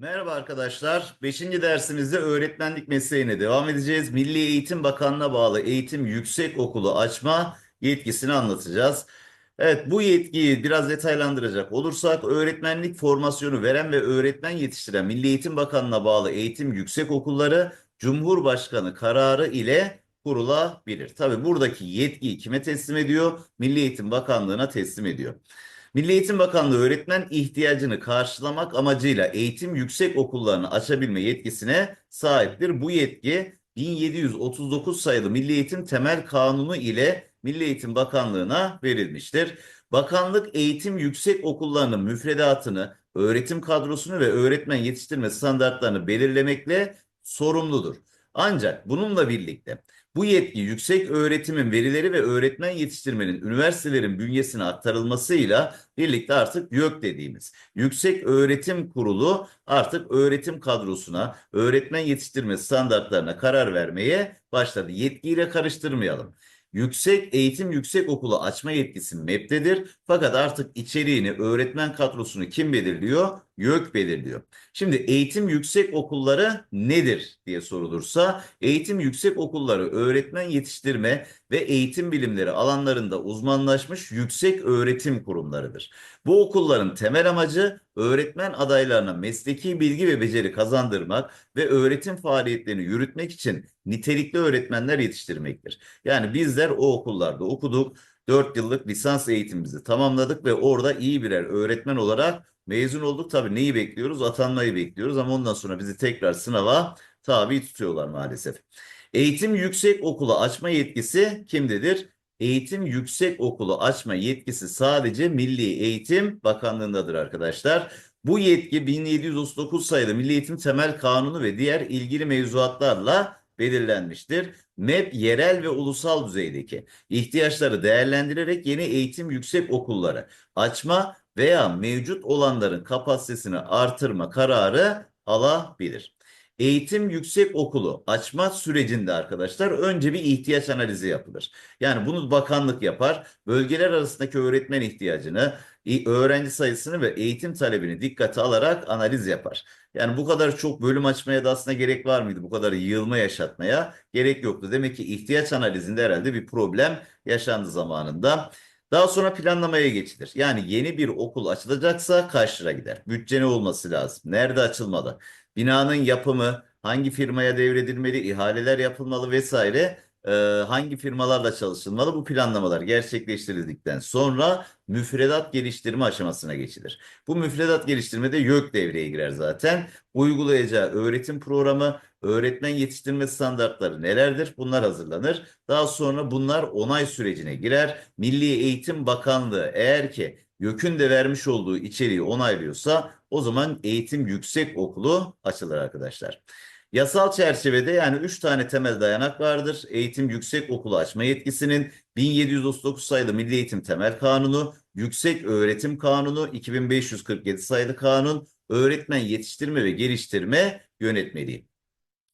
Merhaba arkadaşlar. 5. dersimizde öğretmenlik mesleğine devam edeceğiz. Milli Eğitim Bakanlığı'na bağlı Eğitim Yüksekokulu açma yetkisini anlatacağız. Evet, bu yetkiyi biraz detaylandıracak olursak öğretmenlik formasyonu veren ve öğretmen yetiştiren Milli Eğitim Bakanlığı'na bağlı eğitim yüksekokulları Cumhurbaşkanı kararı ile kurulabilir. Tabii buradaki yetkiyi kime teslim ediyor? Milli Eğitim Bakanlığı'na teslim ediyor. Milli Eğitim Bakanlığı öğretmen ihtiyacını karşılamak amacıyla eğitim yüksek okullarını açabilme yetkisine sahiptir. Bu yetki 1739 sayılı Milli Eğitim Temel Kanunu ile Milli Eğitim Bakanlığı'na verilmiştir. Bakanlık eğitim yüksek okullarının müfredatını, öğretim kadrosunu ve öğretmen yetiştirme standartlarını belirlemekle sorumludur. Ancak bununla birlikte bu yetki yüksek öğretimin verileri ve öğretmen yetiştirmenin üniversitelerin bünyesine aktarılmasıyla birlikte artık YÖK dediğimiz Yüksek Öğretim Kurulu artık öğretim kadrosuna, öğretmen yetiştirme standartlarına karar vermeye başladı. Yetkiyle karıştırmayalım. Yüksek Eğitim Yüksek Okulu açma yetkisi MEB'dedir. Fakat artık içeriğini, öğretmen kadrosunu kim belirliyor? YÖK belirliyor. Şimdi eğitim yüksek okulları nedir diye sorulursa, eğitim yüksek okulları öğretmen yetiştirme ve eğitim bilimleri alanlarında uzmanlaşmış yüksek öğretim kurumlarıdır. Bu okulların temel amacı öğretmen adaylarına mesleki bilgi ve beceri kazandırmak ve öğretim faaliyetlerini yürütmek için nitelikli öğretmenler yetiştirmektir. Yani bizler o okullarda okuduk, 4 yıllık lisans eğitimimizi tamamladık ve orada iyi birer öğretmen olarak mezun olduk. Tabii neyi bekliyoruz? Atanmayı bekliyoruz ama ondan sonra bizi tekrar sınava tabi tutuyorlar maalesef. Eğitim yüksek okulu açma yetkisi kimdedir? Eğitim yüksek okulu açma yetkisi sadece Milli Eğitim Bakanlığındadır arkadaşlar. Bu yetki 1739 sayılı Milli Eğitim Temel Kanunu ve diğer ilgili mevzuatlarla belirlenmiştir. MEP yerel ve ulusal düzeydeki ihtiyaçları değerlendirerek yeni eğitim yüksek okulları açma veya mevcut olanların kapasitesini artırma kararı alabilir. Eğitim yüksek okulu açma sürecinde arkadaşlar önce bir ihtiyaç analizi yapılır. Yani bunu bakanlık yapar. Bölgeler arasındaki öğretmen ihtiyacını, öğrenci sayısını ve eğitim talebini dikkate alarak analiz yapar. Yani bu kadar çok bölüm açmaya da aslında gerek var mıydı? Bu kadar yığılma yaşatmaya gerek yoktu. Demek ki ihtiyaç analizinde herhalde bir problem yaşandı zamanında. Daha sonra planlamaya geçilir. Yani yeni bir okul açılacaksa kaç gider? Bütçe ne olması lazım? Nerede açılmalı? Binanın yapımı hangi firmaya devredilmeli? ihaleler yapılmalı vesaire. Ee, hangi firmalarla çalışılmalı? Bu planlamalar gerçekleştirildikten sonra müfredat geliştirme aşamasına geçilir. Bu müfredat geliştirmede YÖK devreye girer zaten. Uygulayacağı öğretim programı, öğretmen yetiştirme standartları nelerdir? Bunlar hazırlanır. Daha sonra bunlar onay sürecine girer. Milli Eğitim Bakanlığı eğer ki YÖK'ün de vermiş olduğu içeriği onaylıyorsa o zaman eğitim yüksek okulu açılır arkadaşlar. Yasal çerçevede yani 3 tane temel dayanak vardır. Eğitim yüksek okulu açma yetkisinin 1739 sayılı Milli Eğitim Temel Kanunu, Yüksek Öğretim Kanunu, 2547 sayılı kanun, öğretmen yetiştirme ve geliştirme yönetmeliği.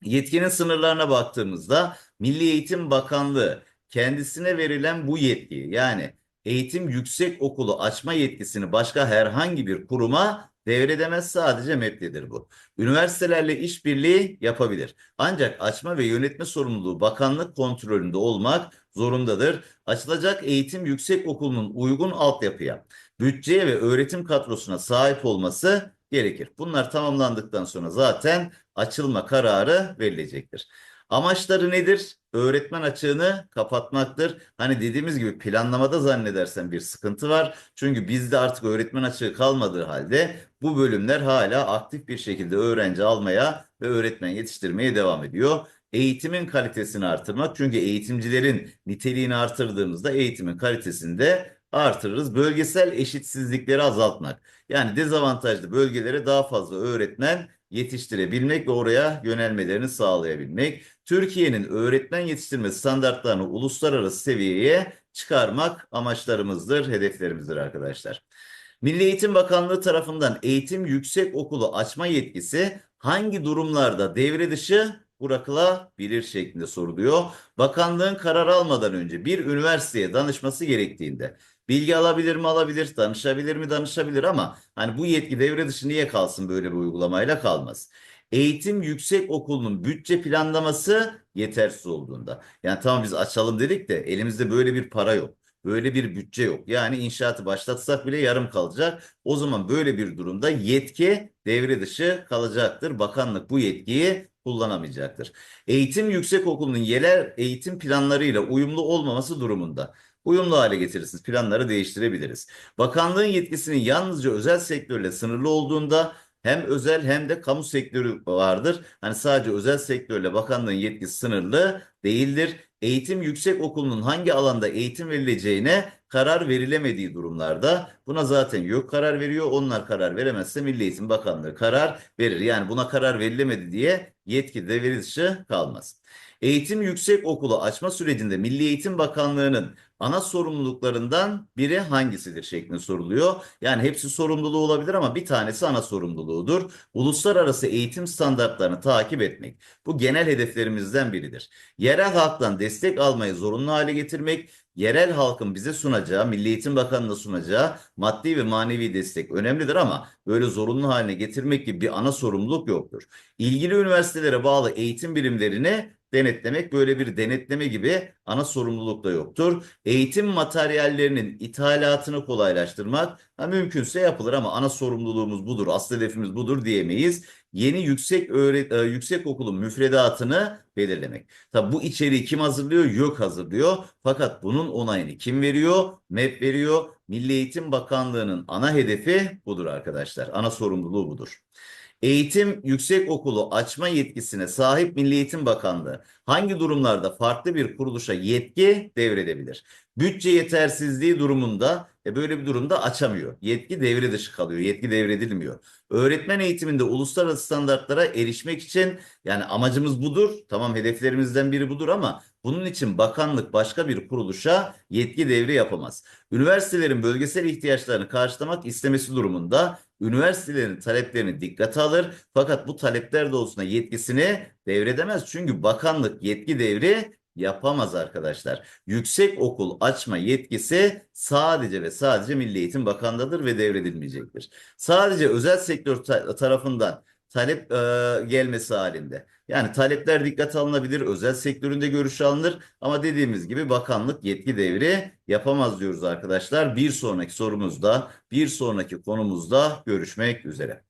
Yetkinin sınırlarına baktığımızda Milli Eğitim Bakanlığı kendisine verilen bu yetkiyi yani eğitim yüksek okulu açma yetkisini başka herhangi bir kuruma devredemez sadece MEB'dedir bu. Üniversitelerle işbirliği yapabilir. Ancak açma ve yönetme sorumluluğu bakanlık kontrolünde olmak zorundadır. Açılacak eğitim yüksek okulunun uygun altyapıya, bütçeye ve öğretim kadrosuna sahip olması gerekir. Bunlar tamamlandıktan sonra zaten açılma kararı verilecektir. Amaçları nedir? Öğretmen açığını kapatmaktır. Hani dediğimiz gibi planlamada zannedersen bir sıkıntı var. Çünkü bizde artık öğretmen açığı kalmadığı halde bu bölümler hala aktif bir şekilde öğrenci almaya ve öğretmen yetiştirmeye devam ediyor. Eğitimin kalitesini artırmak. Çünkü eğitimcilerin niteliğini artırdığımızda eğitimin kalitesini de artırırız. Bölgesel eşitsizlikleri azaltmak. Yani dezavantajlı bölgelere daha fazla öğretmen yetiştirebilmek ve oraya yönelmelerini sağlayabilmek. Türkiye'nin öğretmen yetiştirme standartlarını uluslararası seviyeye çıkarmak amaçlarımızdır, hedeflerimizdir arkadaşlar. Milli Eğitim Bakanlığı tarafından eğitim yüksek okulu açma yetkisi hangi durumlarda devre dışı bırakılabilir şeklinde soruluyor. Bakanlığın karar almadan önce bir üniversiteye danışması gerektiğinde Bilgi alabilir mi alabilir, danışabilir mi danışabilir ama hani bu yetki devre dışı niye kalsın böyle bir uygulamayla kalmaz. Eğitim yüksek okulunun bütçe planlaması yetersiz olduğunda. Yani tamam biz açalım dedik de elimizde böyle bir para yok. Böyle bir bütçe yok. Yani inşaatı başlatsak bile yarım kalacak. O zaman böyle bir durumda yetki devre dışı kalacaktır. Bakanlık bu yetkiyi kullanamayacaktır. Eğitim yüksekokulunun yerel eğitim planlarıyla uyumlu olmaması durumunda uyumlu hale getirirsiniz. Planları değiştirebiliriz. Bakanlığın yetkisinin yalnızca özel sektörle sınırlı olduğunda hem özel hem de kamu sektörü vardır. Hani sadece özel sektörle bakanlığın yetkisi sınırlı değildir. Eğitim yüksek okulunun hangi alanda eğitim verileceğine karar verilemediği durumlarda buna zaten yok karar veriyor. Onlar karar veremezse Milli Eğitim Bakanlığı karar verir. Yani buna karar verilemedi diye yetki devre dışı kalmaz. Eğitim yüksek okulu açma sürecinde Milli Eğitim Bakanlığı'nın ana sorumluluklarından biri hangisidir şeklinde soruluyor. Yani hepsi sorumluluğu olabilir ama bir tanesi ana sorumluluğudur. Uluslararası eğitim standartlarını takip etmek. Bu genel hedeflerimizden biridir. Yerel halktan destek almayı zorunlu hale getirmek, yerel halkın bize sunacağı, Milli Eğitim Bakanlığı'na sunacağı maddi ve manevi destek önemlidir ama böyle zorunlu haline getirmek gibi bir ana sorumluluk yoktur. İlgili üniversitelere bağlı eğitim birimlerini denetlemek böyle bir denetleme gibi ana sorumluluk da yoktur. Eğitim materyallerinin ithalatını kolaylaştırmak ha, mümkünse yapılır ama ana sorumluluğumuz budur, asıl hedefimiz budur diyemeyiz. Yeni yüksek öğret e, yüksek okulun müfredatını belirlemek. Tabi bu içeriği kim hazırlıyor? YÖK hazırlıyor. Fakat bunun onayını kim veriyor? MEP veriyor. Milli Eğitim Bakanlığı'nın ana hedefi budur arkadaşlar. Ana sorumluluğu budur. Eğitim yüksek okulu açma yetkisine sahip Milli Eğitim Bakanlığı hangi durumlarda farklı bir kuruluşa yetki devredebilir? Bütçe yetersizliği durumunda e böyle bir durumda açamıyor. Yetki devre dışı kalıyor. Yetki devredilmiyor. Öğretmen eğitiminde uluslararası standartlara erişmek için yani amacımız budur. Tamam hedeflerimizden biri budur ama bunun için bakanlık başka bir kuruluşa yetki devri yapamaz. Üniversitelerin bölgesel ihtiyaçlarını karşılamak istemesi durumunda üniversitelerin taleplerini dikkate alır. Fakat bu talepler doğrultusunda yetkisini devredemez. Çünkü bakanlık yetki devri yapamaz arkadaşlar. Yüksek okul açma yetkisi sadece ve sadece Milli Eğitim Bakanlığı'dır ve devredilmeyecektir. Sadece özel sektör ta- tarafından talep e, gelmesi halinde. Yani talepler dikkate alınabilir, özel sektöründe görüş alınır ama dediğimiz gibi bakanlık yetki devri yapamaz diyoruz arkadaşlar. Bir sonraki sorumuzda, bir sonraki konumuzda görüşmek üzere.